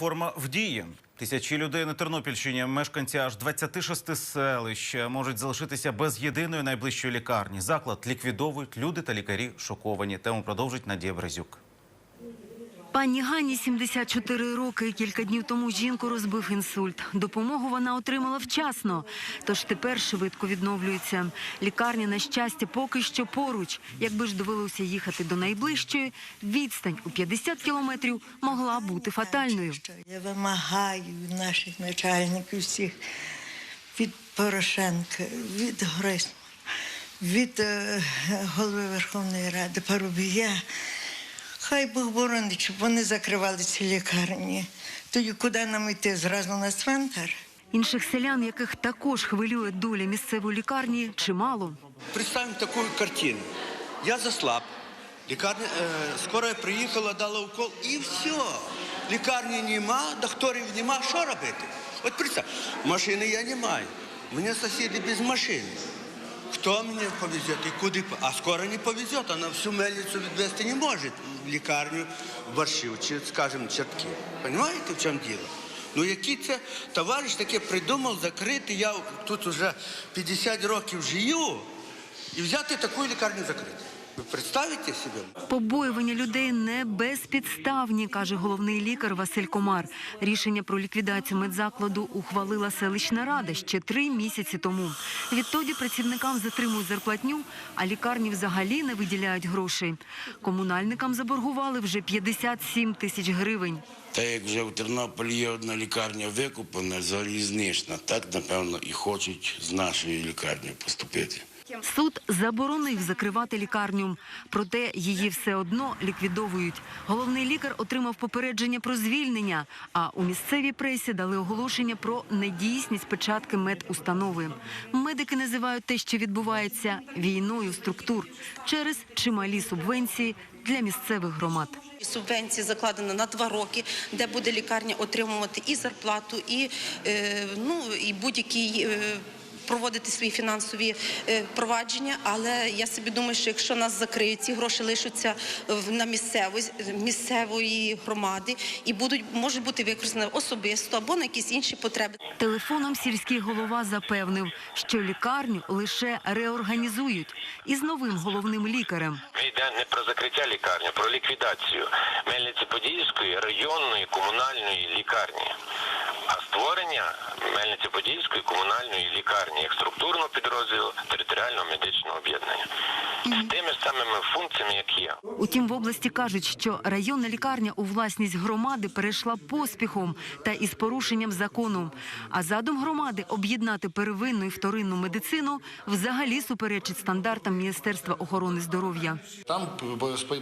Реформа в дії. Тисячі людей на Тернопільщині, мешканці аж 26 селищ, можуть залишитися без єдиної найближчої лікарні. Заклад ліквідовують люди та лікарі шоковані. Тему продовжить Надія Березюк. Пані Гані 74 роки. Кілька днів тому жінку розбив інсульт. Допомогу вона отримала вчасно, тож тепер швидко відновлюється. Лікарня, на щастя, поки що поруч. Якби ж довелося їхати до найближчої, відстань у 50 кілометрів могла бути фатальною. Я вимагаю наших начальників всіх від Порошенка, від Гройсмана, від е, голови Верховної Ради Парубія. Хай Бог боронить, щоб вони закривали ці лікарні. Тоді куди нам йти? Зразу на цвинтар? Інших селян, яких також хвилює доля місцевої лікарні, чимало. Представим такую картину. Я заслаб. Лікарня, е, скоро приїхала, дала укол і все. Лікарні нема, докторів нема. Що робити? От представ, машини я не маю. У мене сусіди без машини. Хто мені повезе і куди? А скоро не повезе, вона всю мельницю відвести не може в лікарню в Баршів чи, скажімо, Чертки. Понимаєте, в чому діло? Ну який це товариш таке придумав закрити, я тут вже 50 років живу, і взяти таку лікарню закрити. Ви представите собі? Побоювання людей не безпідставні, каже головний лікар Василь Комар. Рішення про ліквідацію медзакладу ухвалила селищна рада ще три місяці тому. Відтоді працівникам затримують зарплатню, а лікарні взагалі не виділяють грошей. Комунальникам заборгували вже 57 тисяч гривень. Та як вже в Тернополі є одна лікарня викуплена, залізнична, так напевно і хочуть з нашої лікарні поступити. Суд заборонив закривати лікарню, проте її все одно ліквідовують. Головний лікар отримав попередження про звільнення. А у місцевій пресі дали оголошення про недійсність печатки медустанови. Медики називають те, що відбувається війною структур через чималі субвенції для місцевих громад. Субвенція закладена на два роки, де буде лікарня отримувати і зарплату, і, е, ну, і будь-які. Проводити свої фінансові е, провадження, але я собі думаю, що якщо нас закриють, ці гроші лишаться в- на місцевої місцевої громади і будуть можуть бути використані особисто або на якісь інші потреби. Телефоном сільський голова запевнив, що лікарню лише реорганізують із новим головним лікарем. Йде не про закриття лікарні, а про ліквідацію Мельниці-Подільської районної комунальної лікарні, а створення Мельниці-Подільської комунальної лікарні як структурного підрозділу територіального медичного об'єднання з тими самими функціями, як є. Утім, в області кажуть, що районна лікарня у власність громади перейшла поспіхом та із порушенням закону. А задум громади об'єднати первинну і вторинну медицину взагалі суперечить стандартам Міністерства охорони здоров'я. Там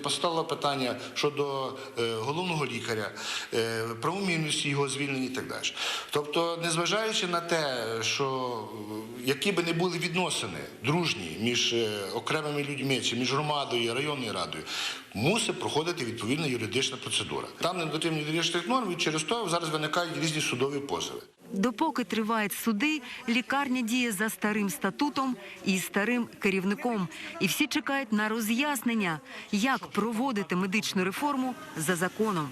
постало питання щодо е, головного лікаря, е, правомірності його звільнення і так далі. Тобто, незважаючи на те, що які би не були відносини дружні між е, окремими людьми чи між громадою і районною радою, мусить проходити відповідна юридична процедура. Там не дотримання юридичних норм, і через то зараз виникають різні судові позови. Допоки тривають суди, лікарня діє за старим статутом і старим керівником. І всі чекають на роз'яснення, як проводити медичну реформу за законом.